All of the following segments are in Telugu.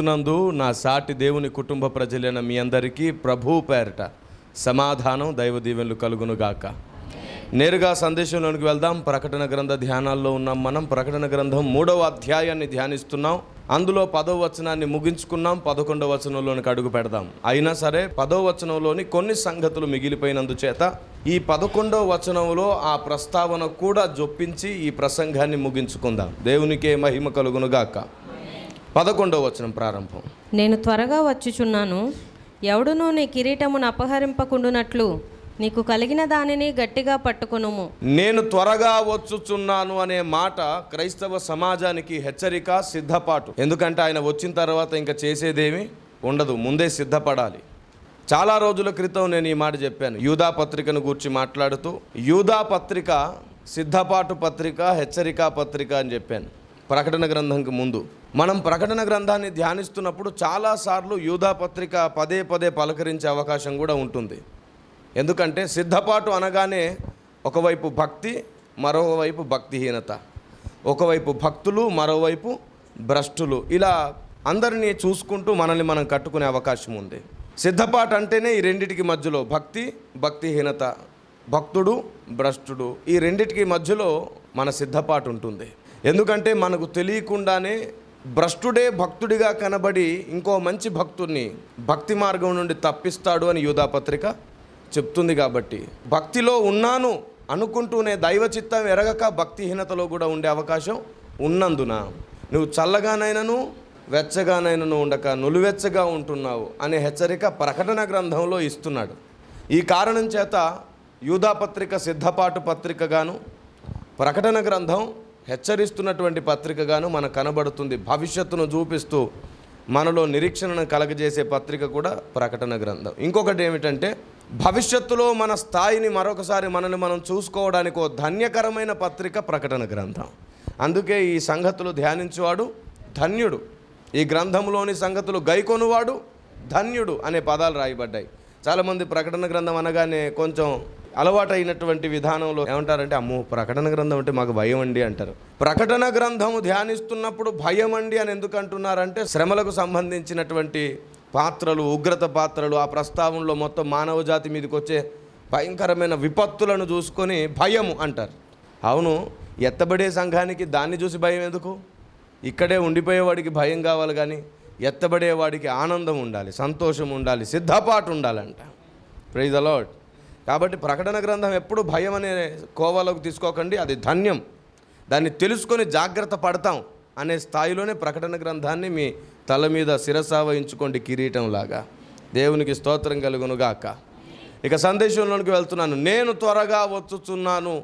క్రీస్తునందు నా సాటి దేవుని కుటుంబ ప్రజలైన మీ అందరికీ ప్రభు పేరట సమాధానం దైవ దీవెనలు కలుగునుగాక నేరుగా సందేశంలోనికి వెళ్దాం. ప్రకటన గ్రంథ ధ్యానాల్లో ఉన్నాం మనం. ప్రకటన గ్రంథం మూడవ అధ్యాయాన్ని ధ్యానిస్తున్నాం. అందులో పదవ వచనాన్ని ముగించుకున్నాం. పదకొండవ వచనంలోనికి అడుగు పెడదాం. అయినా సరే పదవ వచనంలోని కొన్ని సంగతులు మిగిలిపోయినందుచేత ఈ పదకొండవ వచనంలో ఆ ప్రస్తావన కూడా జొప్పించి ఈ ప్రసంగాన్ని ముగించుకుందాం. దేవునికే మహిమ కలుగునుగాక పదకొండవ వచనం ప్రారంభం. నేను త్వరగా వచ్చుచున్నాను. ఎవడునూ నీ కిరీటమును అపహరింపకుండునట్లు నీకు కలిగిన దానిని గట్టిగా పట్టుకొనుము. నేను త్వరగా వచ్చుచున్నాను అనే మాట క్రైస్తవ సమాజానికి హెచ్చరిక సిద్ధపాటు. ఎందుకంటే ఆయన వచ్చిన తర్వాత ఇంకా చేసేదేమి ఉండదు ముందే సిద్ధపడాలి. చాలా రోజుల క్రితం నేను ఈ మాట చెప్పాను. యూదా పత్రికను గురించి మాట్లాడుతూ యూదా పత్రిక సిద్ధపాటు పత్రిక హెచ్చరిక పత్రిక అని చెప్పాను. ప్రకటన గ్రంథంకి ముందు. మనం ప్రకటన గ్రంథాన్ని ధ్యానిస్తున్నప్పుడు చాలాసార్లు యూదా పత్రిక పదే పదే పలకరించే అవకాశం కూడా ఉంటుంది. ఎందుకంటే సిద్ధపాటు అనగానే ఒకవైపు భక్తి మరోవైపు భక్తిహీనత. ఒకవైపు భక్తులు మరోవైపు భ్రష్టులు. ఇలా అందరినీ చూసుకుంటూ మనల్ని మనం కట్టుకునే అవకాశం ఉంది. సిద్ధపాటు అంటేనే ఈ రెండిటికి మధ్యలో భక్తి భక్తిహీనత. భక్తుడు భ్రష్టుడు. ఈ రెండిటికి మధ్యలో మన సిద్ధపాటు ఉంటుంది. ఎందుకంటే మనకు తెలియకుండానే భ్రష్టుడే భక్తుడిగా కనబడి ఇంకో మంచి భక్తుడిని భక్తి మార్గం నుండి తప్పిస్తాడు అని యూదా పత్రిక చెప్తుంది కాబట్టి. భక్తిలో ఉన్నాను అనుకుంటూనే దైవ చిత్తం ఎరగక భక్తిహీనతలో కూడా ఉండే అవకాశం ఉన్నందున నువ్వు చల్లగానైనను వెచ్చగానైనను ఉండక నులివెచ్చగా ఉంటున్నావు అనే హెచ్చరిక ప్రకటన గ్రంథంలో ఇస్తున్నాడు. ఈ కారణం చేత యూదా పత్రిక సిద్ధపాటు పత్రికగాను ప్రకటన గ్రంథం హెచ్చరిస్తున్నటువంటి పత్రికగాను మనకు కనబడుతుంది. భవిష్యత్తును చూపిస్తూ మనలో నిరీక్షణను కలగజేసే పత్రిక కూడా ప్రకటన గ్రంథం. ఇంకొకటి ఏమిటంటే భవిష్యత్తులో మన స్థాయిని మరొకసారి మనల్ని మనం చూసుకోవడానికి ఓ ధన్యకరమైన పత్రిక ప్రకటన గ్రంథం. అందుకే ఈ సంగతులు ధ్యానించేవాడు ధన్యుడు. ఈ గ్రంథంలోని సంగతులు గైకొనువాడు ధన్యుడు అనే పదాలు రాయబడ్డాయి. చాలామంది ప్రకటన గ్రంథం అనగానే కొంచెం అలవాటైనటువంటి విధానంలో ఏమంటారంటే అమ్మో ప్రకటన గ్రంథం అంటే మాకు భయం అండి అంటారు. ప్రకటన గ్రంథము ధ్యానిస్తున్నప్పుడు భయం అండి అని ఎందుకు అంటున్నారంటే శ్రమలకు సంబంధించినటువంటి పాత్రలు ఉగ్రత పాత్రలు ఆ ప్రస్తావనలో మొత్తం మానవ జాతి మీదకి వచ్చే భయంకరమైన విపత్తులను చూసుకొని భయము అంటారు. అవును ఎత్తబడే సంఘానికి దాన్ని చూసి భయం ఎందుకు? ఇక్కడే ఉండిపోయేవాడికి భయం కావాలి కానీ ఎత్తబడేవాడికి ఆనందం ఉండాలి సంతోషం ఉండాలి సిద్ధపాటు ఉండాలంట. ప్రైజ్ అలాట్ కాబట్టి ప్రకటన గ్రంథం ఎప్పుడు భయం అనే కోవలోకి తీసుకోకండి అది ధన్యం. దాన్ని తెలుసుకొని జాగ్రత్త పడతాం అనే స్థాయిలోనే ప్రకటన గ్రంథాన్ని మీ తల మీద శిరసావహించుకోండి కిరీటంలాగా. దేవునికి స్తోత్రం కలుగునుగాక. ఇక సందేశంలోనికి వెళ్తున్నాను. నేను త్వరగా వచ్చుచున్నాను.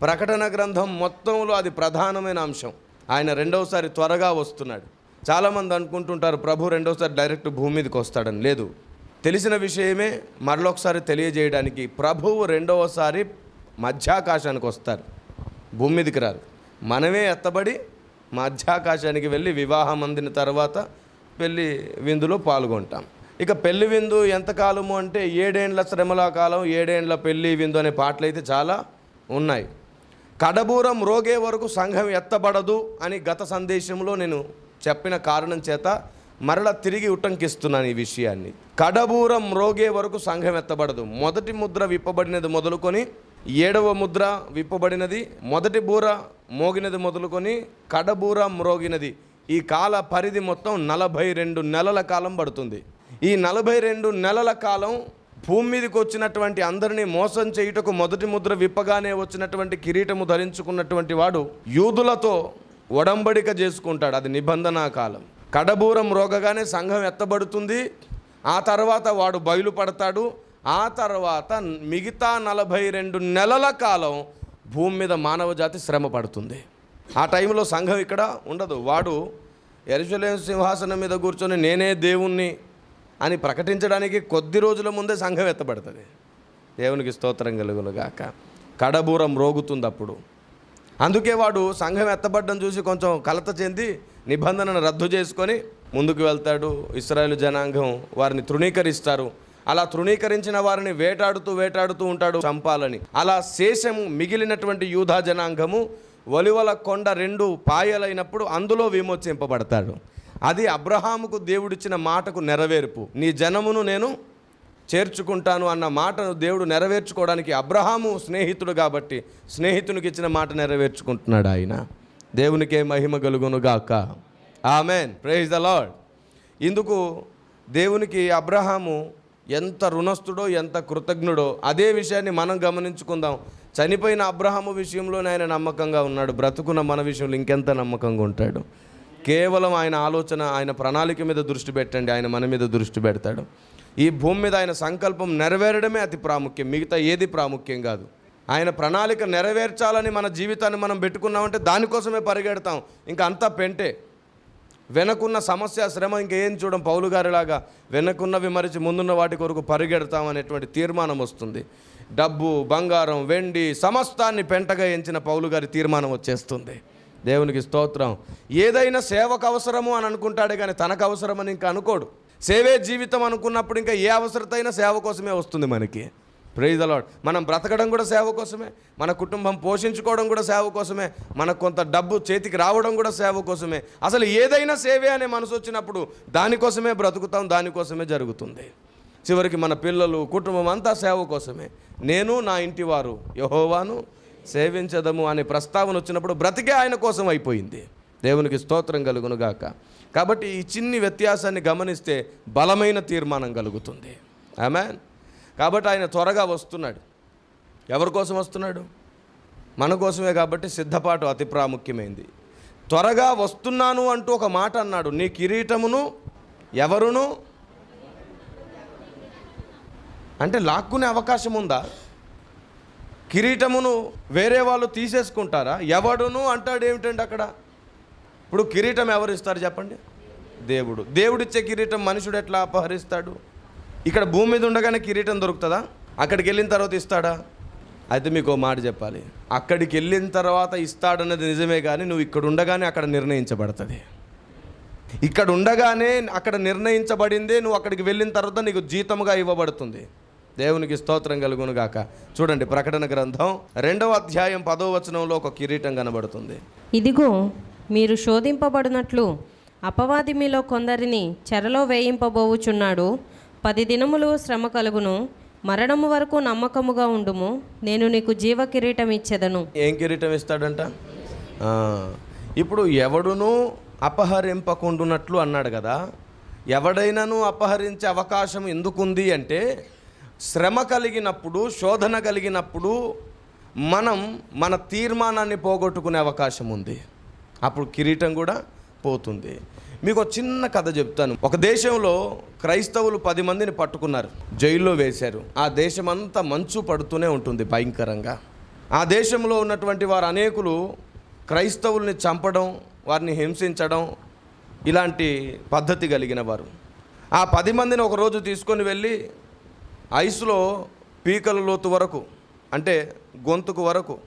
ప్రకటన గ్రంథం మొత్తంలో అది ప్రధానమైన అంశం. ఆయన రెండవసారి త్వరగా వస్తున్నాడు. చాలామంది అనుకుంటుంటారు ప్రభు రెండవసారి డైరెక్ట్ భూమి మీదకి వస్తాడని. లేదు. తెలిసిన విషయమే మరొకసారి తెలియజేయడానికి ప్రభువు రెండవసారి మధ్యాకాశానికి వస్తారు. భూమి మీదకి రారు. మనమే ఎత్తబడి మధ్యాకాశానికి వెళ్ళి వివాహం అందిన తర్వాత పెళ్ళి విందులో పాల్గొంటాం. ఇక పెళ్ళి విందు ఎంతకాలము అంటే ఏడేండ్ల శ్రమల కాలం ఏడేండ్ల పెళ్ళి విందు అనే పాటలు అయితే చాలా ఉన్నాయి. కడబూరం రోగే వరకు సంఘం ఎత్తబడదు అని గత సందేశంలో నేను చెప్పిన కారణం చేత మరల తిరిగి ఉటంకిస్తున్నాను ఈ విషయాన్ని. కడబూరం రోగే వరకు సంఘం ఎత్తబడదు. మొదటి ముద్ర విప్పబడినది మొదలుకొని ఏడవ ముద్ర విప్పబడినది మొదటి బూర మోగినది మొదలుకొని కడబూర మ్రోగినది ఈ కాల పరిధి మొత్తం నలభై రెండు నెలల కాలం పడుతుంది. ఈ నలభై రెండు నెలల కాలం భూమి మీదకి వచ్చినటువంటి అందరినీ మోసం చేయుటకు మొదటి ముద్ర విప్పగానే వచ్చినటువంటి కిరీటము ధరించుకున్నటువంటి వాడు యూదులతో ఒడంబడిక చేసుకుంటాడు. అది నిబంధనా కాలం. కడబూరం రోగగానే సంఘం ఎత్తబడుతుంది. ఆ తర్వాత వాడు బయలుపడతాడు. ఆ తర్వాత మిగతా నలభై రెండు నెలల కాలం భూమి మీద మానవ జాతి శ్రమ పడుతుంది. ఆ టైంలో సంఘం ఇక్కడ ఉండదు. వాడు ఎరుసలేం సింహాసనం మీద కూర్చొని నేనే దేవుణ్ణి అని ప్రకటించడానికి కొద్ది రోజుల ముందే సంఘం ఎత్తబడుతుంది. దేవునికి స్తోత్రం కలుగులుగాక కడబూరం రోగుతుంది అప్పుడు. అందుకే వాడు సంఘం ఎత్తబడ్డం చూసి కొంచెం కలత చెంది నిబంధనను రద్దు చేసుకొని ముందుకు వెళ్తాడు ఇస్రాయేల్ జనాంగం వారిని తృణీకరిస్తారు. అలా తృణీకరించిన వారిని వేటాడుతూ వేటాడుతూ ఉంటాడు చంపాలని. అలా శేషము మిగిలినటువంటి యూధా జనాంగము ఒలివల కొండ రెండు పాయలైనప్పుడు అందులో విమోచింపబడతాడు. అది అబ్రహాముకు దేవుడిచ్చిన మాటకు నెరవేర్పు. నీ జనమును నేను చేర్చుకుంటాను అన్న మాటను దేవుడు నెరవేర్చుకోవడానికి అబ్రహాము స్నేహితుడు కాబట్టి స్నేహితునికి ఇచ్చిన మాట నెరవేర్చుకుంటున్నాడు ఆయన. దేవునికే మహిమ కలుగును గాక. ఆమెన్ ప్రేజ్ ద లార్డ్ ఇందుకు దేవునికి అబ్రహాము ఎంత రుణస్థుడో ఎంత కృతజ్ఞుడో అదే విషయాన్ని మనం గమనించుకుందాం. చనిపోయిన అబ్రహాము విషయంలోనే ఆయన నమ్మకంగా ఉన్నాడు. బ్రతుకున్న మన విషయంలో ఇంకెంత నమ్మకంగా ఉంటాడు? కేవలం ఆయన ఆలోచన ఆయన ప్రణాళిక మీద దృష్టి పెట్టండి. ఆయన మన మీద దృష్టి పెడతాడు. ఈ భూమి మీద ఆయన సంకల్పం నెరవేరడమే అతి ప్రాముఖ్యం. మిగతా ఏది ప్రాముఖ్యం కాదు. ఆయన ప్రణాళిక నెరవేర్చాలని మన జీవితాన్ని మనం పెట్టుకున్నామంటే దానికోసమే పరిగెడతాం. ఇంకా అంతా పెంటే. వెనకున్న సమస్య శ్రమ ఇంకేం చూడం పౌలు గారిలాగా వెనకున్నవి మరిచి ముందున్న వాటి కొరకు పరిగెడతాం అనేటువంటి తీర్మానం వస్తుంది. డబ్బు బంగారం వెండి సమస్తాన్ని పెంటగా ఎంచిన పౌలు గారి తీర్మానం వచ్చేస్తుంది. దేవునికి స్తోత్రం. ఏదైనా సేవకు అవసరము అని అనుకుంటాడే కానీ తనకు అవసరమని ఇంకా అనుకోడు. సేవే జీవితం అనుకున్నప్పుడు ఇంకా ఏ అవసరతైనా సేవ కోసమే వస్తుంది మనకి. ప్రైజ్ అలాడ్ మనం బ్రతకడం కూడా సేవ కోసమే. మన కుటుంబం పోషించుకోవడం కూడా సేవ కోసమే. మనకు కొంత డబ్బు చేతికి రావడం కూడా సేవ కోసమే. అసలు ఏదైనా సేవే అనే మనసు వచ్చినప్పుడు దానికోసమే బ్రతుకుతాం దానికోసమే జరుగుతుంది. చివరికి మన పిల్లలు కుటుంబం అంతా సేవ కోసమే. నేను నా ఇంటి వారు యహోవాను సేవించదము అనే ప్రస్తావన వచ్చినప్పుడు బ్రతికే ఆయన కోసం అయిపోయింది. దేవునికి స్తోత్రం కలుగును గాక. కాబట్టి ఈ చిన్ని వ్యత్యాసాన్ని గమనిస్తే బలమైన తీర్మానం కలుగుతుంది. ఆమె కాబట్టి ఆయన త్వరగా వస్తున్నాడు. ఎవరి కోసం వస్తున్నాడు? మన కోసమే కాబట్టి సిద్ధపాటు అతి ప్రాముఖ్యమైంది. త్వరగా వస్తున్నాను అంటూ ఒక మాట అన్నాడు. నీ కిరీటమును ఎవరును? అంటే లాక్కునే అవకాశం ఉందా? కిరీటమును వేరే వాళ్ళు తీసేసుకుంటారా? ఎవడును అంటాడు ఏమిటండి అక్కడ? ఇప్పుడు కిరీటం ఎవరు ఇస్తారు చెప్పండి? దేవుడు. దేవుడిచ్చే కిరీటం మనుషుడు ఎట్లా అపహరిస్తాడు? ఇక్కడ భూమి మీద ఉండగానే కిరీటం దొరుకుతుందా? అక్కడికి వెళ్ళిన తర్వాత ఇస్తాడా? అయితే మీకు ఓ మాట చెప్పాలి. అక్కడికి వెళ్ళిన తర్వాత ఇస్తాడన్నది నిజమే కానీ నువ్వు ఇక్కడ ఉండగానే అక్కడ నిర్ణయించబడుతుంది. ఇక్కడ ఉండగానే అక్కడ నిర్ణయించబడిందే నువ్వు అక్కడికి వెళ్ళిన తర్వాత నీకు జీతముగా ఇవ్వబడుతుంది. దేవునికి స్తోత్రం కలుగును గాక. చూడండి ప్రకటన గ్రంథం రెండవ అధ్యాయం పదో వచనంలో ఒక కిరీటం కనబడుతుంది. ఇదిగో మీరు శోధింపబడినట్లు అపవాది మీలో కొందరిని చెరలో వేయింపబోవుచున్నాడు. పది దినములు శ్రమ కలుగును మరణము వరకు నమ్మకముగా ఉండుము నేను నీకు జీవ కిరీటం ఇచ్చేదను. ఏం కిరీటం ఇస్తాడంట? ఇప్పుడు ఎవడును అపహరింపకుండునట్లు అన్నాడు కదా ఎవడైనాను అపహరించే అవకాశం ఎందుకుంది అంటే శ్రమ కలిగినప్పుడు శోధన కలిగినప్పుడు మనం మన తీర్మానాన్ని పోగొట్టుకునే అవకాశం ఉంది. అప్పుడు కిరీటం కూడా పోతుంది. మీకు ఒక చిన్న కథ చెప్తాను. ఒక దేశంలో క్రైస్తవులు పది మందిని పట్టుకున్నారు. జైల్లో వేశారు. ఆ దేశమంతా మంచు పడుతూనే ఉంటుంది భయంకరంగా. ఆ దేశంలో ఉన్నటువంటి వారు అనేకులు క్రైస్తవుల్ని చంపడం వారిని హింసించడం ఇలాంటి పద్ధతి కలిగిన వారు. ఆ పది మందిని ఒకరోజు తీసుకొని వెళ్ళి ఐస్లో పీకల లోతు వరకు అంటే గొంతుకు వరకు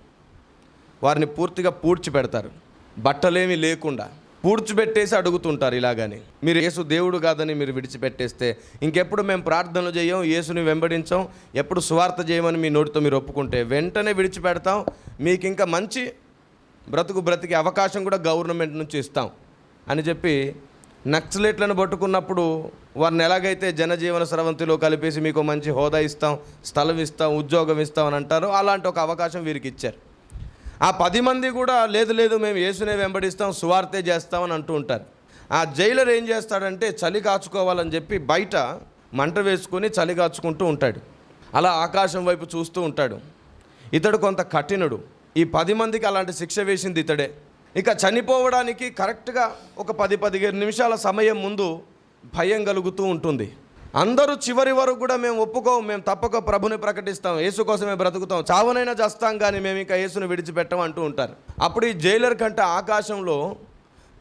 వారిని పూర్తిగా పూడ్చి పెడతారు. బట్టలేమీ లేకుండా. పూడ్చిపెట్టేసి అడుగుతుంటారు ఇలాగని. మీరు యేసు దేవుడు కాదని మీరు విడిచిపెట్టేస్తే ఇంకెప్పుడు మేము ప్రార్థనలు చేయం యేసుని వెంబడించాం ఎప్పుడు సువార్త చేయమని మీ నోటితో మీరు ఒప్పుకుంటే వెంటనే విడిచిపెడతాం. మీకు ఇంకా మంచి బ్రతుకు బ్రతికే అవకాశం కూడా గవర్నమెంట్ నుంచి ఇస్తాం. అని చెప్పి నక్సలేట్లను పట్టుకున్నప్పుడు వారిని ఎలాగైతే జనజీవన స్రవంతిలో కలిపేసి మీకు మంచి హోదా ఇస్తాం స్థలం ఇస్తాం ఉద్యోగం ఇస్తాం అని అంటారో అలాంటి ఒక అవకాశం వీరికి ఇచ్చారు. ఆ పది మంది కూడా లేదు లేదు మేము యేసునే వెంబడిస్తాం సువార్తే చేస్తామని అంటూ ఉంటారు. ఆ జైలర్ ఏం చేస్తాడంటే చలి కాచుకోవాలని చెప్పి బయట మంట వేసుకొని చలి కాచుకుంటూ ఉంటాడు. అలా ఆకాశం వైపు చూస్తూ ఉంటాడు. ఇతడు కొంత కఠినుడు. ఈ పది మందికి అలాంటి శిక్ష వేసింది ఇతడే. ఇక చనిపోవడానికి కరెక్ట్గా ఒక పది పదిహేను నిమిషాల సమయం ముందు భయం కలుగుతూ ఉంటుంది. అందరూ చివరి వరకు కూడా మేము ఒప్పుకోం మేము తప్పక ప్రభుని ప్రకటిస్తాం యేసు కోసమే బ్రతుకుతాం. చావనైనా చేస్తాం కానీ మేము ఇంకా యేసును విడిచిపెట్టం అంటూ ఉంటారు. అప్పుడు ఈ జైలర్ కంటే ఆకాశంలో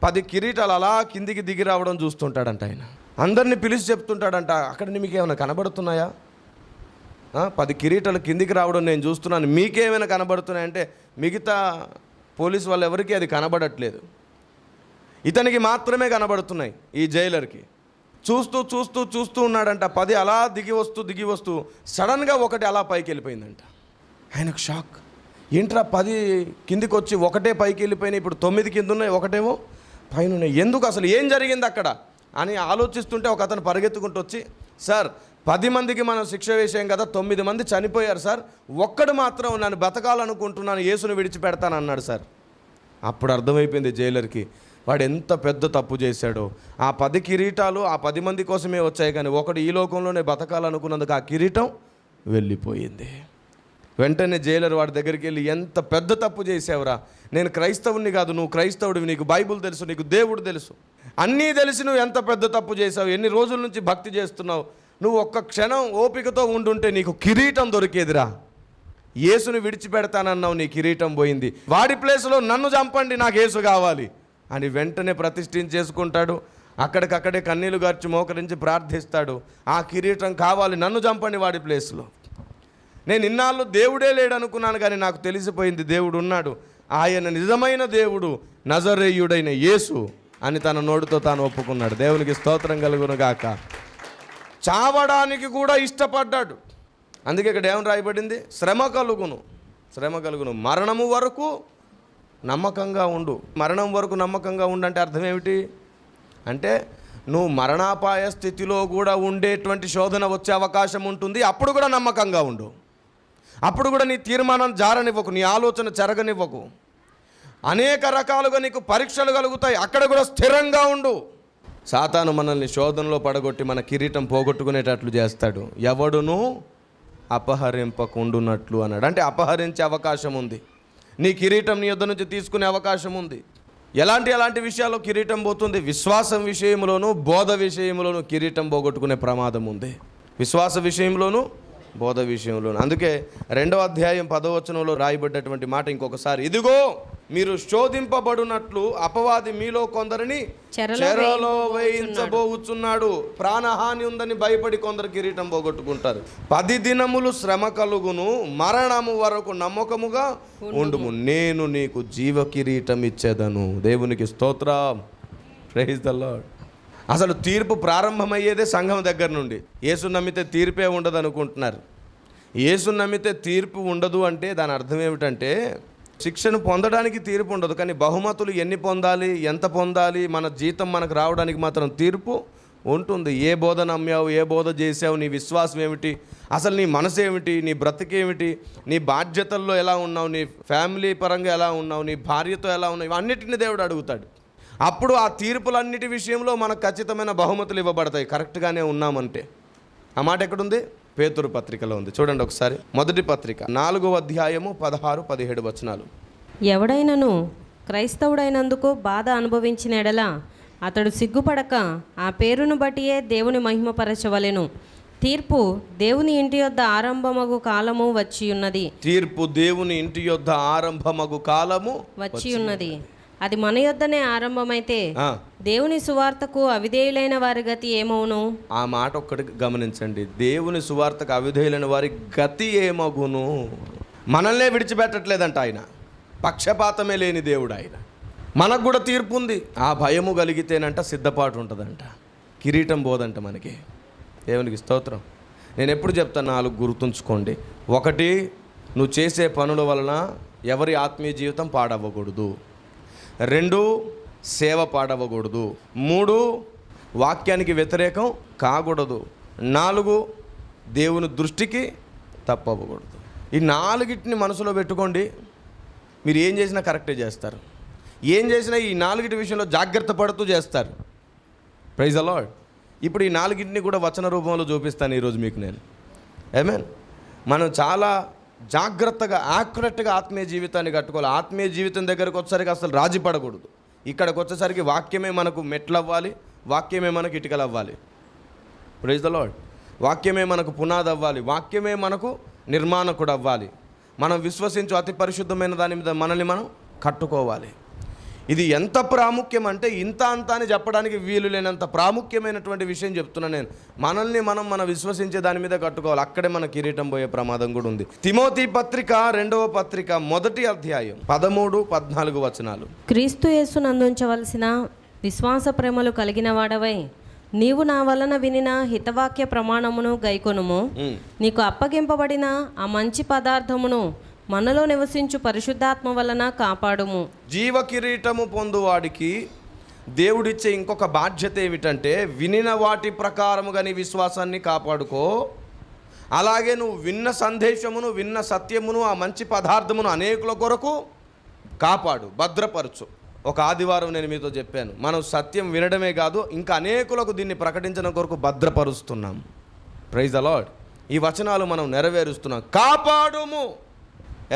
పది కిరీటాలు అలా కిందికి దిగి రావడం చూస్తుంటాడంట ఆయన. అందరిని పిలిచి చెప్తుంటాడంట అక్కడ మీకు ఏమైనా కనబడుతున్నాయా? పది కిరీటాలు కిందికి రావడం నేను చూస్తున్నాను. మీకేమైనా కనబడుతున్నాయంటే మిగతా పోలీస్ వాళ్ళు ఎవరికీ అది కనబడట్లేదు. ఇతనికి మాత్రమే కనబడుతున్నాయి ఈ జైలర్కి. చూస్తూ చూస్తూ చూస్తూ ఉన్నాడంట. పది అలా దిగి వస్తూ దిగి వస్తూ సడన్గా ఒకటి అలా పైకి వెళ్ళిపోయిందంట ఆయనకు షాక్. ఏంట్రా పది కిందికి వచ్చి ఒకటే పైకి వెళ్ళిపోయినాయి ఇప్పుడు తొమ్మిది కింద ఉన్నాయి ఒకటేమో? పైన ఉన్నాయి ఎందుకు అసలు ఏం జరిగింది అక్కడ? అని ఆలోచిస్తుంటే ఒక అతను పరిగెత్తుకుంటూ వచ్చి సార్ పది మందికి మనం శిక్ష వేసాం కదా తొమ్మిది మంది చనిపోయారు సార్. ఒక్కడు మాత్రం నన్ను బతకాలనుకుంటున్నాను యేసును విడిచిపెడతానన్నాడు సార్. అప్పుడు అర్థమైపోయింది జైలర్కి. వాడు ఎంత పెద్ద తప్పు చేశాడో. ఆ పది కిరీటాలు ఆ పది మంది కోసమే వచ్చాయి కానీ ఒకడు ఈ లోకంలోనే బతకాలనుకున్నందుకు ఆ కిరీటం వెళ్ళిపోయింది. వెంటనే జైలర్ వాడి దగ్గరికి వెళ్ళి ఎంత పెద్ద తప్పు చేసావురా నేను క్రైస్తవుని కాదు నువ్వు క్రైస్తవుడివి నీకు బైబుల్ తెలుసు నీకు దేవుడు తెలుసు. అన్నీ తెలిసి నువ్వు ఎంత పెద్ద తప్పు చేసావు ఎన్ని రోజుల నుంచి భక్తి చేస్తున్నావు. నువ్వు ఒక్క క్షణం ఓపికతో ఉండుంటే నీకు కిరీటం దొరికేదిరా. యేసుని విడిచిపెడతానన్నావు నీ కిరీటం పోయింది. వాడి ప్లేస్లో నన్ను చంపండి నాకు యేసు కావాలి. అని వెంటనే ప్రతిష్ఠించేసుకుంటాడు. అక్కడికక్కడే కన్నీలు గార్చి మోకరించి ప్రార్థిస్తాడు. ఆ కిరీటం కావాలి నన్ను చంపండి వాడి ప్లేస్లో. నేను ఇన్నాళ్ళు దేవుడే లేడు అనుకున్నాను కానీ నాకు తెలిసిపోయింది దేవుడు ఉన్నాడు. ఆయన నిజమైన దేవుడు నజరేయుడైన యేసు అని తన నోటితో తాను ఒప్పుకున్నాడు. దేవునికి స్తోత్రం కలుగునుగాక చావడానికి కూడా ఇష్టపడ్డాడు. అందుకే ఇక్కడ ఏమని రాయబడింది? శ్రమ కలుగును. శ్రమ కలుగును. మరణము వరకు నమ్మకంగా ఉండు. మరణం వరకు నమ్మకంగా ఉండంటే అర్థం ఏమిటి? అంటే నువ్వు మరణాపాయ స్థితిలో కూడా ఉండేటువంటి శోధన వచ్చే అవకాశం ఉంటుంది. అప్పుడు కూడా నమ్మకంగా ఉండు. అప్పుడు కూడా నీ తీర్మానం జారనివ్వకు నీ ఆలోచన చెరగనివ్వకు అనేక రకాలుగా నీకు పరీక్షలు కలుగుతాయి. అక్కడ కూడా స్థిరంగా ఉండు. సాతాను మనల్ని శోధనలో పడగొట్టి మన కిరీటం పోగొట్టుకునేటట్లు చేస్తాడు. ఎవడును అపహరింపకుండునట్లు అన్నాడు. అంటే అపహరించే అవకాశం ఉంది. నీ కిరీటం నీ యొద్ద నుంచి తీసుకునే అవకాశం ఉంది. ఎలాంటి ఎలాంటి విషయాల్లో కిరీటం పోతుంది? విశ్వాసం విషయంలోనూ బోధ విషయంలోనూ కిరీటం పోగొట్టుకునే ప్రమాదం ఉంది. విశ్వాస విషయంలోనూ బోధ విషయంలోనూ. అందుకే రెండవ అధ్యాయం పదవచనంలో రాయబడ్డటువంటి మాట ఇంకొకసారి. ఇదిగో మీరు శోధింపబడునట్లు అపవాది మీలో కొందరిని చెరలో వేయించబోచున్నాడు ప్రాణహాని ఉందని భయపడి కొందరు కిరీటం పోగొట్టుకుంటారు. పది దినములు శ్రమ కలుగును మరణము వరకు నమ్మకముగా ఉండుము. నేను నీకు జీవ కిరీటం ఇచ్చేదను. దేవునికి స్తోత్రం. ప్రైజ్ ద లార్డ్ అసలు తీర్పు ప్రారంభమయ్యేదే సంఘం దగ్గర నుండి. యేసు నమ్మితే తీర్పే ఉండదు అనుకుంటున్నారు యేసు నమ్మితే తీర్పు ఉండదు అంటే దాని అర్థం ఏమిటంటే శిక్షను పొందడానికి తీర్పు ఉండదు కానీ బహుమతులు ఎన్ని పొందాలి ఎంత పొందాలి మన జీతం మనకు రావడానికి మాత్రం తీర్పు ఉంటుంది. ఏ బోధ నమ్మావు ఏ బోధ చేసావు నీ విశ్వాసం ఏమిటి అసలు నీ మనసు ఏమిటి నీ బ్రతికేమిటి నీ బాధ్యతల్లో ఎలా ఉన్నావు నీ ఫ్యామిలీ పరంగా ఎలా ఉన్నావు నీ భార్యతో ఎలా ఉన్నావు ఇవన్నిటిని దేవుడు అడుగుతాడు. అప్పుడు ఆ తీర్పులన్నిటి విషయంలో మనకు ఖచ్చితమైన బహుమతులు ఇవ్వబడతాయి. కరెక్ట్గానే ఉన్నామంటే. ఆ మాట ఎక్కడుంది? పేతురు పత్రికలో ఉంది. చూడండి ఒకసారి. మొదటి పత్రిక. నాలుగో అధ్యాయము పదహారు పదిహేడు వచనాలు. ఎవడైనను క్రైస్తవుడైనందుకు బాధ అనుభవించిన ఎడల అతడు సిగ్గుపడక ఆ పేరును బట్టియే దేవుని మహిమపరచవలెను. తీర్పు దేవుని ఇంటి యొద్ద ఆరంభమగు కాలము వచ్చి ఉన్నది తీర్పు దేవుని ఇంటి యొద్ద ఆరంభమగు కాలము వచ్చి ఉన్నది అది మన యొద్దనే ఆరంభమైతే దేవుని సువార్తకు అవిధేయులైన వారి గతి ఏమవును ఆ మాట ఒక్కటి గమనించండి. దేవుని సువార్తకు అవిధేయులైన వారి గతి ఏమగును? మనల్నే విడిచిపెట్టట్లేదంట ఆయన. పక్షపాతమే లేని దేవుడు ఆయన. మనకు కూడా తీర్పు ఉంది. ఆ భయము కలిగితేనంట సిద్ధపాటు ఉంటుందంట. కిరీటం పోదంట మనకి. దేవునికి స్తోత్రం. నేను ఎప్పుడు చెప్తాను నాలుగు గుర్తుంచుకోండి. ఒకటి నువ్వు చేసే పనుల వలన ఎవరి ఆత్మీయ జీవితం పాడవ్వకూడదు. రెండు సేవ పాడవకూడదు. మూడు వాక్యానికి వ్యతిరేకం కాకూడదు. నాలుగు దేవుని దృష్టికి తప్పవకూడదు. ఈ నాలుగిటిని మనసులో పెట్టుకోండి. మీరు ఏం చేసినా కరెక్టే చేస్తారు. ఏం చేసినా ఈ నాలుగిటి విషయంలో జాగ్రత్త పడుతూ చేస్తారు. ప్రైజ్ అలాడ్ ఇప్పుడు ఈ నాలుగింటిని కూడా వచన రూపంలో చూపిస్తాను ఈరోజు మీకు నేను. ఏమేన్ మనం చాలా జాగ్రత్తగా యాక్యురేట్గా ఆత్మీయ జీవితాన్ని కట్టుకోవాలి. ఆత్మీయ జీవితం దగ్గరకు వచ్చేసరికి అసలు రాజీ పడకూడదు. ఇక్కడికి వచ్చేసరికి వాక్యమే మనకు మెట్లు అవ్వాలి వాక్యమే మనకు ఇటుకలు అవ్వాలి ప్రైజ్ ద లాడ్ వాక్యమే మనకు పునాది అవ్వాలి వాక్యమే మనకు నిర్మాణకుడు అవ్వాలి మనం విశ్వసించు అతి పరిశుద్ధమైన దాని మీద మనల్ని మనం కట్టుకోవాలి. ఇది ఎంత ప్రాముఖ్యం అంటే ఇంత అంత అని చెప్పడానికి వీలు లేనంత ప్రాముఖ్యమైనటువంటి విషయం చెప్తున్నా నేను. మనల్ని మనం మన విశ్వసించే దాని మీద కట్టుకోవాలి. అక్కడే మన కిరీటం పోయే ప్రమాదం కూడా ఉంది. తిమోతి పత్రిక రెండవ పత్రిక మొదటి అధ్యాయం పదమూడు పద్నాలుగు వచనాలు. క్రీస్తు యేసునందుంచవలసిన విశ్వాస ప్రేమలు కలిగిన వాడవై నీవు నా వలన వినిన హితవాక్య ప్రమాణమును గైకొనుము. నీకు అప్పగింపబడిన ఆ మంచి పదార్థమును మనలో నివసించు పరిశుద్ధాత్మ వలన కాపాడుము. జీవ కిరీటము పొందువాడికి దేవుడిచ్చే ఇంకొక బాధ్యత ఏమిటంటే వినిన వాటి ప్రకారముగా నీ విశ్వాసాన్ని కాపాడుకో. అలాగే నువ్వు విన్న సందేశమును విన్న సత్యమును ఆ మంచి పదార్థమును అనేకుల కొరకు కాపాడు భద్రపరచు. ఒక ఆదివారం నేను మీతో చెప్పాను మనం సత్యం వినడమే కాదు ఇంకా అనేకులకు దీన్ని ప్రకటించడం కొరకు భద్రపరుస్తున్నాం. ప్రైజ్ అలాడ్ ఈ వచనాలు మనం నెరవేరుస్తున్నాం. కాపాడుము!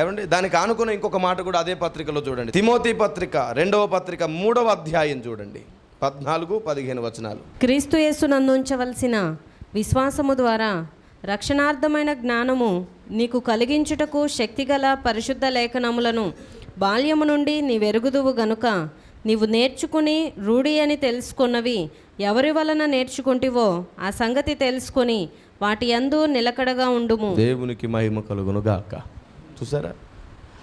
ఏమండి? దానికి ఆనుకున్న ఇంకొక మాట కూడా అదే పత్రికలో చూడండి. తిమోతి పత్రిక రెండవ పత్రిక మూడవ అధ్యాయం చూడండి. పద్నాలుగు పదిహేను వచనాలు. క్రీస్తు యేసునందుంచవలసిన విశ్వాసము ద్వారా రక్షణార్థమైన జ్ఞానము నీకు కలిగించుటకు శక్తిగల పరిశుద్ధ లేఖనములను బాల్యము నుండి నీవెరుగుదువు గనుక నీవు నేర్చుకుని రూఢి అని తెలుసుకున్నవి ఎవరి వలన నేర్చుకుంటివో ఆ సంగతి తెలుసుకొని వాటి యందు నిలకడగా ఉండుము. దేవునికి మహిమ కలుగును గాక చూసారా?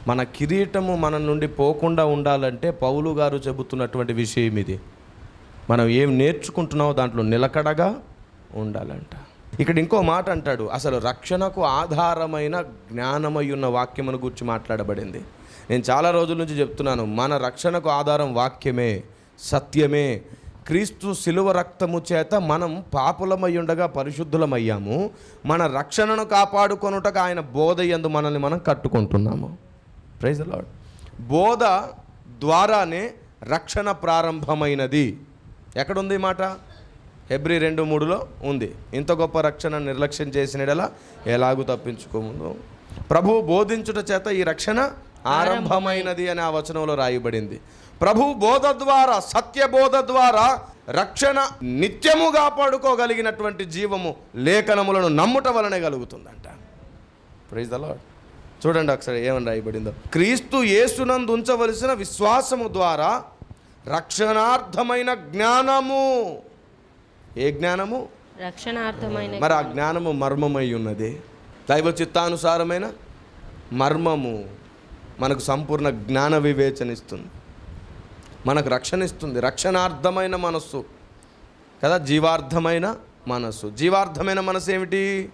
మన కిరీటము మన నుండి పోకుండా ఉండాలంటే పౌలు గారు చెబుతున్నటువంటి విషయం ఇది. మనం ఏం నేర్చుకుంటున్నామో దాంట్లో నిలకడగా ఉండాలంట. ఇక్కడ ఇంకో మాట అంటాడు అసలు రక్షణకు ఆధారమైన జ్ఞానమై ఉన్న వాక్యమును గురించి మాట్లాడబడింది. నేను చాలా రోజుల నుంచి చెప్తున్నాను మన రక్షణకు ఆధారం వాక్యమే సత్యమే క్రీస్తు శిలువ రక్తము చేత మనం పాపులమై ఉండగా పరిశుద్ధులమయ్యాము. మన రక్షణను కాపాడుకొనుటకు ఆయన బోధ యందు మనల్ని మనం కట్టుకుంటున్నాము. ప్రైజ్ లాడ్ బోధ ద్వారానే రక్షణ ప్రారంభమైనది. ఎక్కడుంది ఈ మాట? హెబ్రి రెండు మూడులో ఉంది. ఇంత గొప్ప రక్షణ నిర్లక్ష్యం చేసినడలా ఎలాగూ తప్పించుకోముందు ప్రభు బోధించుట చేత ఈ రక్షణ ఆరంభమైనది అని ఆ వచనంలో రాయబడింది. ప్రభు బోధ ద్వారా సత్య బోధ ద్వారా రక్షణ నిత్యము కాపాడుకోగలిగినటువంటి జీవము లేఖనములను నమ్ముట వలనే కలుగుతుందంట. ప్రైజ్ ద లాడ్ చూడండి ఒకసారి ఏమని రాయబడిందో. క్రీస్తు యేసునందు ఉంచవలసిన విశ్వాసము ద్వారా రక్షణార్థమైన జ్ఞానము. ఏ జ్ఞానము? రక్షణార్థమైన మరి ఆ జ్ఞానము మర్మమై ఉన్నది. దైవ చిత్తానుసారమైన మర్మము మనకు సంపూర్ణ జ్ఞాన వివేచన ఇస్తుంది. మనకు రక్షణ ఇస్తుంది. రక్షణార్థమైన మనస్సు. కదా? జీవార్థమైన మనస్సు. జీవార్థమైన మనసు ఏమిటి?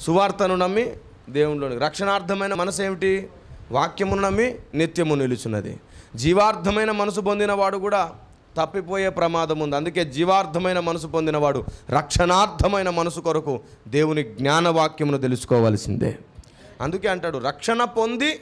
సువార్తను నమ్మి దేవునిలోని రక్షణార్థమైన మనసు ఏమిటి? వాక్యమును నమ్మి నిత్యము నిలుచున్నది. జీవార్థమైన మనసు పొందినవాడు కూడా తప్పిపోయే ప్రమాదం ఉంది. అందుకే జీవార్థమైన మనసు పొందినవాడు రక్షణార్థమైన మనసు కొరకు దేవుని జ్ఞానవాక్యమును తెలుసుకోవాల్సిందే. అందుకే అంటాడు రక్షణ పొంది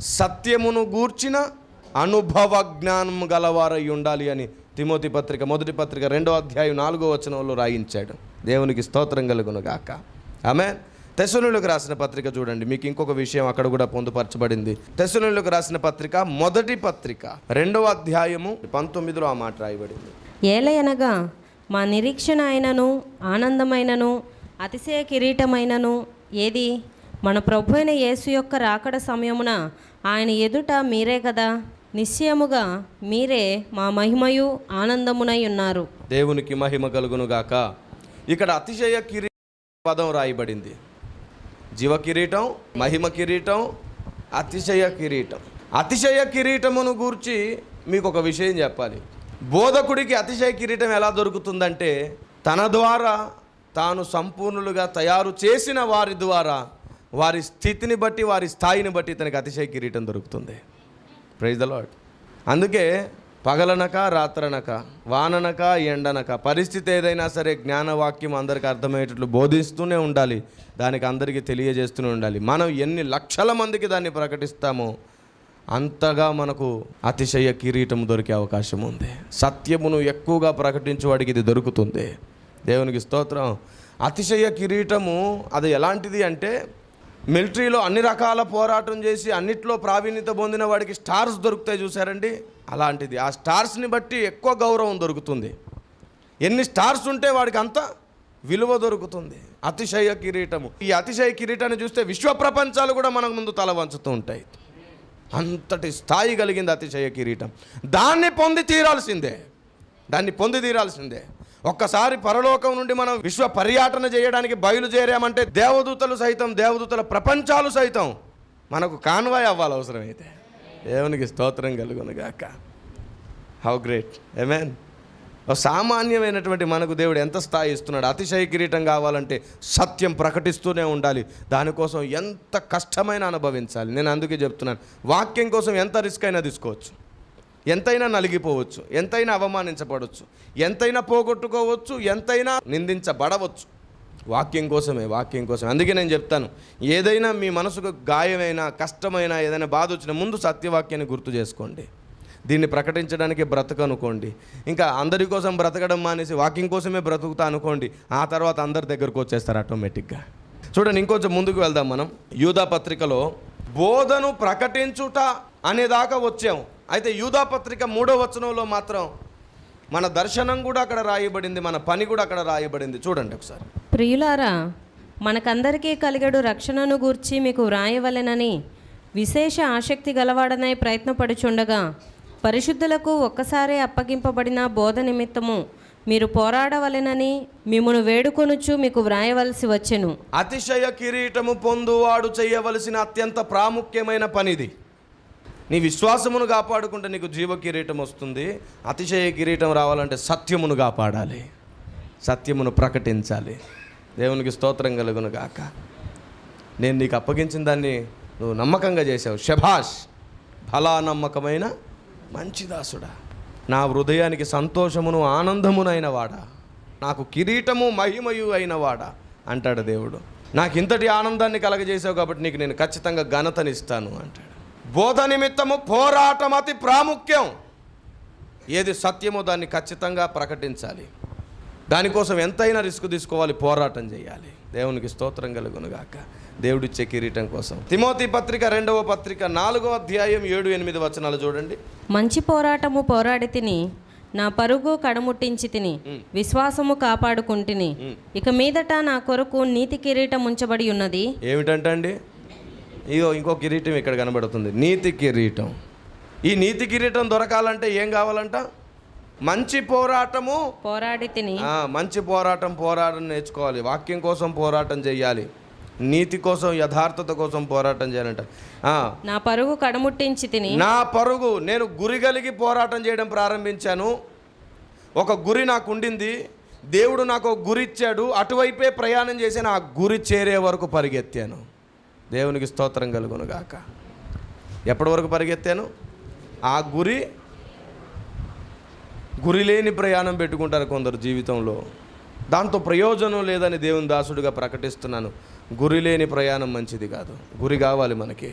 సత్యమును గూర్చిన అనుభవ జ్ఞానం గలవారై ఉండాలి అని తిమోతి పత్రిక మొదటి పత్రిక రెండో అధ్యాయం నాలుగో వచనంలో రాయించాడు. దేవునికి స్తోత్రం కలుగును గాక. ఆమె తెసునులకు రాసిన పత్రిక చూడండి. మీకు ఇంకొక విషయం అక్కడ కూడా పొందుపరచబడింది. తెసునులకు రాసిన పత్రిక మొదటి పత్రిక రెండవ అధ్యాయము పంతొమ్మిదిలో ఆ మాట రాయబడింది. ఏలయనగా మా నిరీక్షణ అయినను ఆనందమైనను అతిశయ కిరీటమైనను ఏది? మన ప్రభు అయిన యేసు యొక్క రాకడ సమయమున ఆయన ఎదుట మీరే కదా? నిశ్చయముగా మీరే మా మహిమయు ఆనందమునై ఉన్నారు. దేవునికి మహిమ కలుగును గాక ఇక్కడ అతిశయ కిరీటం పదం రాయబడింది. జీవ కిరీటం మహిమ కిరీటం అతిశయ కిరీటం. అతిశయ కిరీటమును గూర్చి మీకు ఒక విషయం చెప్పాలి. బోధకుడికి అతిశయ కిరీటం ఎలా దొరుకుతుందంటే తన ద్వారా తాను సంపూర్ణులుగా తయారు చేసిన వారి ద్వారా వారి స్థితిని బట్టి వారి స్థాయిని బట్టి తనకి అతిశయ కిరీటం దొరుకుతుంది. ప్రైజ్ ద లాడ్ అందుకే పగలనక రాత్రనక వాననక ఎండనక పరిస్థితి ఏదైనా సరే జ్ఞానవాక్యం అందరికి అర్థమయ్యేటట్లు బోధిస్తూనే ఉండాలి. దానికి అందరికీ తెలియజేస్తూనే ఉండాలి. మనం ఎన్ని లక్షల మందికి దాన్ని ప్రకటిస్తామో అంతగా మనకు అతిశయ కిరీటం దొరికే అవకాశం ఉంది. సత్యమును ఎక్కువగా ప్రకటించేవాడికి ఇది దొరుకుతుంది. దేవునికి స్తోత్రం. అతిశయ కిరీటము అది ఎలాంటిది అంటే మిలిటరీలో అన్ని రకాల పోరాటం చేసి అన్నిట్లో ప్రావీణ్యత పొందిన వాడికి స్టార్స్ దొరుకుతాయి చూసారండి అలాంటిది. ఆ స్టార్స్ని బట్టి ఎక్కువ గౌరవం దొరుకుతుంది. ఎన్ని స్టార్స్ ఉంటే వాడికి అంత విలువ దొరుకుతుంది. అతిశయ కిరీటము. ఈ అతిశయ కిరీటాన్ని చూస్తే విశ్వ ప్రపంచాలు కూడా మన ముందు తల వంచుతూ ఉంటాయి. అంతటి స్థాయి కలిగింది అతిశయ కిరీటం. దాన్ని పొంది తీరాల్సిందే. దాన్ని పొంది తీరాల్సిందే. ఒక్కసారి పరలోకం నుండి మనం విశ్వ పర్యాటన చేయడానికి బయలుదేరామంటే దేవదూతలు సైతం దేవదూతల ప్రపంచాలు సైతం మనకు కాన్వాయ్ అవ్వాలి అవసరమైతే. దేవునికి స్తోత్రం కలుగునుగాక హౌ గ్రేట్ ఎమెన్ సామాన్యమైనటువంటి మనకు దేవుడు ఎంత స్థాయి ఇస్తున్నాడు? అతిశయ కిరీటం కావాలంటే సత్యం ప్రకటిస్తూనే ఉండాలి. దానికోసం ఎంత కష్టమైన అనుభవించాలి. నేను అందుకే చెప్తున్నాను. వాక్యం కోసం ఎంత రిస్క్ అయినా తీసుకోవచ్చు. ఎంతైనా నలిగిపోవచ్చు ఎంతైనా అవమానించబడవచ్చు ఎంతైనా పోగొట్టుకోవచ్చు ఎంతైనా నిందించబడవచ్చు. వాక్యం కోసమే వాక్యం కోసమే. అందుకే నేను చెప్తాను ఏదైనా మీ మనసుకు గాయమైనా కష్టమైన ఏదైనా బాధ వచ్చిన ముందు సత్యవాక్యాన్ని గుర్తు చేసుకోండి. దీన్ని ప్రకటించడానికి బ్రతక అనుకోండి ఇంకా అందరి కోసం బ్రతకడం మానేసి వాకింగ్ కోసమే బ్రతుకుతా అనుకోండి ఆ తర్వాత అందరి దగ్గరకు వచ్చేస్తారు ఆటోమేటిక్గా. చూడండి ఇంకొంచెం ముందుకు వెళ్దాం మనం. యూదా పత్రికలో బోధను ప్రకటించుట అనేదాకా వచ్చాం. అయితే యూదా పత్రిక మూడో వచనంలో మాత్రం మన దర్శనం కూడా అక్కడ రాయబడింది మన పని కూడా అక్కడ రాయబడింది. చూడండి ఒకసారి. ప్రియులారా మనకందరికీ కలిగడు రక్షణను గూర్చి మీకు వ్రాయవలెనని విశేష ఆసక్తి గలవాడనై ప్రయత్నపడుచుండగా పరిశుద్ధులకు ఒక్కసారే అప్పగింపబడిన బోధ నిమిత్తము మీరు పోరాడవలెనని మిమ్మను వేడుకొనుచు మీకు వ్రాయవలసి వచ్చెను. అతిశయ కిరీటము పొందువాడు చేయవలసిన అత్యంత ప్రాముఖ్యమైన పనిది. నీ విశ్వాసమును కాపాడుకుంటే నీకు జీవ కిరీటం వస్తుంది. అతిశయ కిరీటం రావాలంటే సత్యమును కాపాడాలి. సత్యమును ప్రకటించాలి. దేవునికి స్తోత్రం కలుగును గాక. నేను నీకు అప్పగించిన దాన్ని నువ్వు నమ్మకంగా చేసావు శభాష్ ఫలా నమ్మకమైన మంచి దాసుడా. నా హృదయానికి సంతోషమును ఆనందమునైన వాడా. నాకు కిరీటము మహిమయు అయిన వాడా అంటాడు దేవుడు. నాకు ఇంతటి ఆనందాన్ని కలగజేసావు కాబట్టి నీకు నేను ఖచ్చితంగా ఘనతనిస్తాను అంటాడు. బోధ నిమిత్తము పోరాటం అతి ప్రాముఖ్యం. ఏది సత్యమో దాన్ని ఖచ్చితంగా ప్రకటించాలి. దానికోసం ఎంతైనా రిస్క్ తీసుకోవాలి పోరాటం చేయాలి. దేవునికి స్తోత్రం కలుగునుగాక దేవుడిచ్చే కిరీటం కోసం. తిమోతి పత్రిక రెండవ పత్రిక నాలుగో అధ్యాయం ఏడు ఎనిమిది వచనాలు చూడండి. మంచి పోరాటము పోరాడి తిని నా పరుగు కడముట్టించి తిని విశ్వాసము కాపాడుకుంటుని ఇక మీదట నా కొరకు నీతి కిరీటం ఉంచబడి ఉన్నది. ఏమిటంటే అండి ఇగో ఇంకో కిరీటం ఇక్కడ కనబడుతుంది. నీతి కిరీటం. ఈ నీతి కిరీటం దొరకాలంటే ఏం కావాలంట? మంచి పోరాటము. పోరాడి తిని మంచి పోరాటం పోరాటం నేర్చుకోవాలి. వాక్యం కోసం పోరాటం చేయాలి నీతి కోసం యథార్థత కోసం పోరాటం చేయాలంట. నా పరుగు కడముట్టించి తిని నా పరుగు నేను గురి కలిగి పోరాటం చేయడం ప్రారంభించాను. ఒక గురి నాకు ఉండింది. దేవుడు నాకు గురి ఇచ్చాడు. అటువైపే ప్రయాణం చేశాను ఆ గురి చేరే వరకు పరిగెత్తాను. దేవునికి స్తోత్రం కలుగును గాక ఎప్పటి వరకు పరిగెత్తాను? ఆ గురి గురి లేని ప్రయాణం పెట్టుకుంటారు కొందరు జీవితంలో. దాంతో ప్రయోజనం లేదని దేవుని దాసుడిగా ప్రకటిస్తున్నాను. గురి లేని ప్రయాణం మంచిది కాదు. గురి కావాలి మనకి.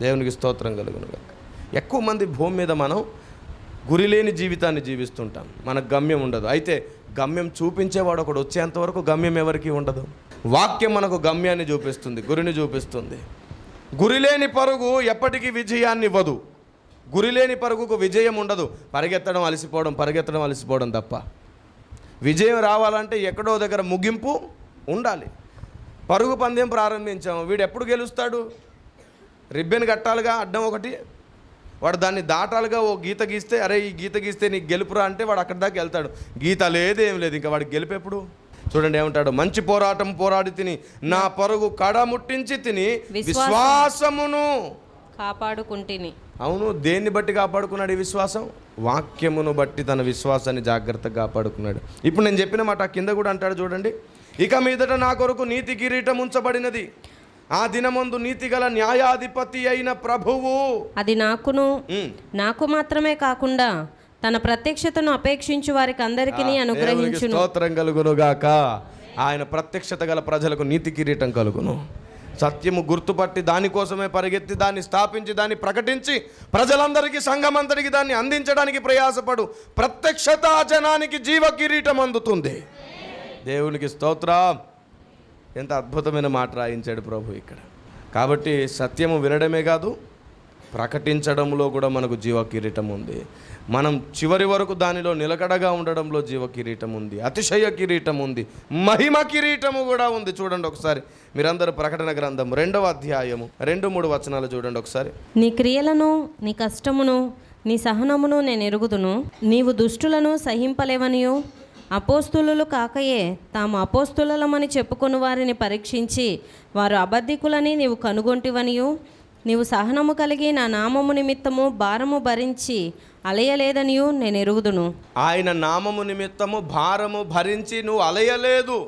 దేవునికి స్తోత్రం కలుగునుగాక. ఎక్కువ మంది భూమి మీద మనం గురి లేని జీవితాన్ని జీవిస్తుంటాం. మనకు గమ్యం ఉండదు. అయితే గమ్యం చూపించేవాడు ఒకడు వచ్చేంతవరకు గమ్యం ఎవరికి ఉండదు. వాక్యం మనకు గమ్యాన్ని చూపిస్తుంది గురిని చూపిస్తుంది. గురిలేని పరుగు ఎప్పటికీ విజయాన్ని ఇవ్వదు. గురిలేని పరుగుకు విజయం ఉండదు. పరిగెత్తడం అలసిపోవడం పరిగెత్తడం అలసిపోవడం తప్ప. విజయం రావాలంటే ఎక్కడో దగ్గర ముగింపు ఉండాలి. పరుగు పందెం ప్రారంభించాము. వీడు ఎప్పుడు గెలుస్తాడు? రిబ్బెన్ కట్టాలిగా అడ్డం ఒకటి. వాడు దాన్ని దాటాలుగా ఓ గీత గీస్తే అరే ఈ గీత గీస్తే నీకు గెలుపురా అంటే వాడు అక్కడి దాకా వెళ్తాడు. గీత లేదేం లేదు. ఇంకా వాడికి గెలుపెప్పుడు చూడండి ఏమంటాడు? మంచి పోరాటం పోరాడి తిని నా పరుగు కడ ముట్టించి తిని విశ్వాసం- విశ్వాసమును కాపాడుకుంటుని. అవును దేన్ని బట్టి కాపాడుకున్నాడు ఈ విశ్వాసం? వాక్యమును బట్టి తన విశ్వాసాన్ని జాగ్రత్తగా కాపాడుకున్నాడు. ఇప్పుడు నేను చెప్పిన మాట ఆ కింద కూడా అంటాడు చూడండి. ఇక మీదట నా కొరకు నీతి కిరీటం ఉంచబడినది. ఆ దినమందు నీతి గల న్యాయాధిపతి అయిన ప్రభువు. అది నాకును నాకు మాత్రమే కాకుండా తన ప్రత్యక్షతను అపేక్షించు వారికి అందరికీ దేవునికి అనుగ్రహించును స్తోత్రం కలుగునుగాక ఆయన ప్రత్యక్షత గల ప్రజలకు నీతి కిరీటం కలుగును. సత్యము గుర్తుపట్టి దానికోసమే పరిగెత్తి దాన్ని స్థాపించి దాన్ని ప్రకటించి ప్రజలందరికీ సంఘమంతటికి దాన్ని అందించడానికి ప్రయాసపడు. ప్రత్యక్షత జనానికి జీవ కిరీటం అందుతుంది. దేవునికి స్తోత్రం. ఎంత అద్భుతమైన మాట రాయించాడు ప్రభు ఇక్కడ. కాబట్టి సత్యము వినడమే కాదు ప్రకటించడంలో కూడా మనకు జీవ కిరీటం ఉంది. మనం చివరి వరకు దానిలో నిలకడగా ఉండడంలో జీవ కిరీటం ఉంది అతిశయ కిరీటం ఉంది మహిమ కిరీటము కూడా ఉంది. చూడండి ఒకసారి మీరందరూ ప్రకటన గ్రంథం రెండవ అధ్యాయము రెండు మూడు వచనాలు చూడండి ఒకసారి. నీ క్రియలను నీ కష్టమును నీ సహనమును నేను ఎరుగుదును. నీవు దుష్టులను సహింపలేవనియు. అపోస్తులు కాకయే తాము అపోస్తులమని చెప్పుకుని వారిని పరీక్షించి వారు అబద్ధికులని నీవు కనుగొంటివనియు. నీవు సహనము కలిగి నా నామము నిమిత్తము భారము భరించి అలయలేదనియు నేను ఎరుగుదును ఆయన నామము నిమిత్తము భారము భరించి నువ్వు అలయలేదు.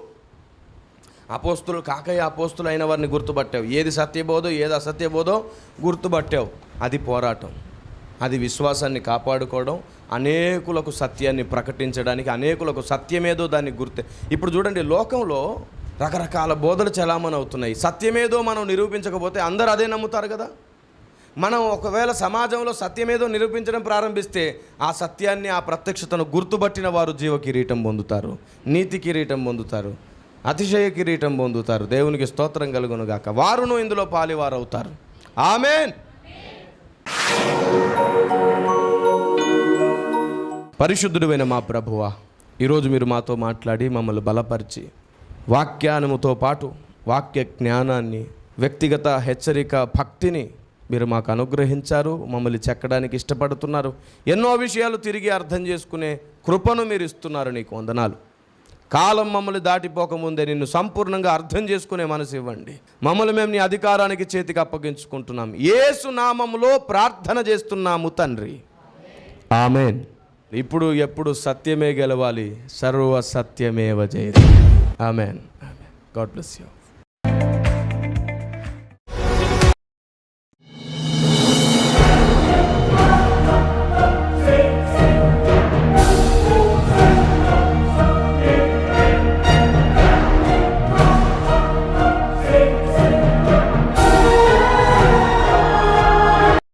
అపోస్తులు కాకయ్య అపోస్తులు అయిన వారిని గుర్తుపట్టావు. ఏది సత్యబోధో ఏది అసత్యబోధో గుర్తుపట్టావు. అది పోరాటం. అది విశ్వాసాన్ని కాపాడుకోవడం అనేకులకు సత్యాన్ని ప్రకటించడానికి అనేకులకు సత్యమేదో దాన్ని గుర్తే ఇప్పుడు చూడండి లోకంలో రకరకాల బోధలు చలామణి అవుతున్నాయి సత్యమేదో మనం నిరూపించకపోతే అందరూ అదే నమ్ముతారు కదా? మనం ఒకవేళ సమాజంలో సత్యమేదో నిరూపించడం ప్రారంభిస్తే ఆ సత్యాన్ని ఆ ప్రత్యక్షతను గుర్తుపట్టిన వారు జీవ కిరీటం పొందుతారు నీతి కిరీటం పొందుతారు అతిశయ కిరీటం పొందుతారు. దేవునికి స్తోత్రం కలుగును గాక వారును ఇందులో పాలివారవుతారు. ఆమెన్! పరిశుద్ధుడైన మా ప్రభువ ఈరోజు మీరు మాతో మాట్లాడి మమ్మల్ని బలపరిచి వాక్యానముతో పాటు వాక్య జ్ఞానాన్ని వ్యక్తిగత హెచ్చరిక భక్తిని మీరు మాకు అనుగ్రహించారు మమ్మల్ని చెక్కడానికి ఇష్టపడుతున్నారు. ఎన్నో విషయాలు తిరిగి అర్థం చేసుకునే కృపను మీరు ఇస్తున్నారు నీకు వందనాలు. కాలం మమ్మల్ని దాటిపోకముందే నిన్ను సంపూర్ణంగా అర్థం చేసుకునే మనసు ఇవ్వండి. మమ్మల్ని మేము నీ అధికారానికి చేతికి అప్పగించుకుంటున్నాం. ఏసు నామములో ప్రార్థన చేస్తున్నాము తండ్రి. ఆమెన్. ఇప్పుడు ఎప్పుడు సత్యమే గెలవాలి సర్వ సత్యమేవ జయతి ఆమెన్. God bless you.